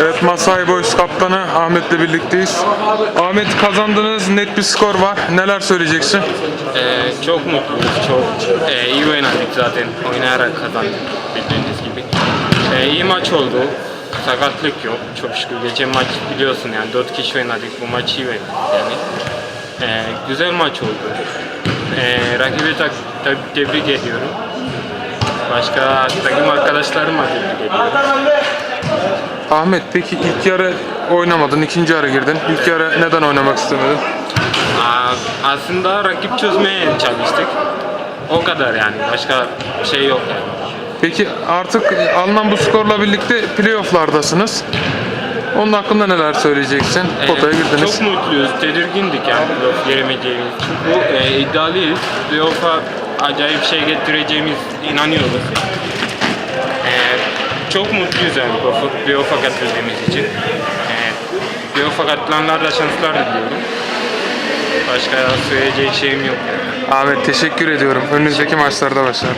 Evet Masai Boys kaptanı Ahmet'le birlikteyiz. Ahmet kazandınız net bir skor var. Neler söyleyeceksin? Ee, çok mutluyuz, çok e, iyi oynadık zaten. Oynayarak kazandık bildiğiniz gibi. Ee, iyi maç oldu. Sakatlık yok. Çok şükür. Geçen maç biliyorsun yani 4 kişi oynadık. Bu maçı iyi oynadık yani. Ee, güzel maç oldu. Ee, rakibi tak, tebrik ediyorum. Başka takım arkadaşlarıma tebrik ediyorum. Ahmet peki ilk yarı oynamadın, ikinci yarı girdin. İlk yarı neden oynamak istemedin? Aa, aslında rakip çözmeye çalıştık. O kadar yani. Başka bir şey yok yani. Peki artık alınan bu skorla birlikte playofflardasınız. Onun hakkında neler söyleyeceksin? Ee, Potaya girdiniz. Çok mutluyuz, tedirgindik yani playoff giremeyeceğimiz. Çünkü e, iddialıyız. Playoff'a acayip şey getireceğimiz inanıyoruz. Ee, çok mutluyuz yani playoff- playoff'a katıldığımız için. Ee, playoff'a katılanlar şanslar diliyorum. Başka söyleyecek şeyim yok. Ahmet teşekkür ediyorum. Önünüzdeki maçlarda başarılar.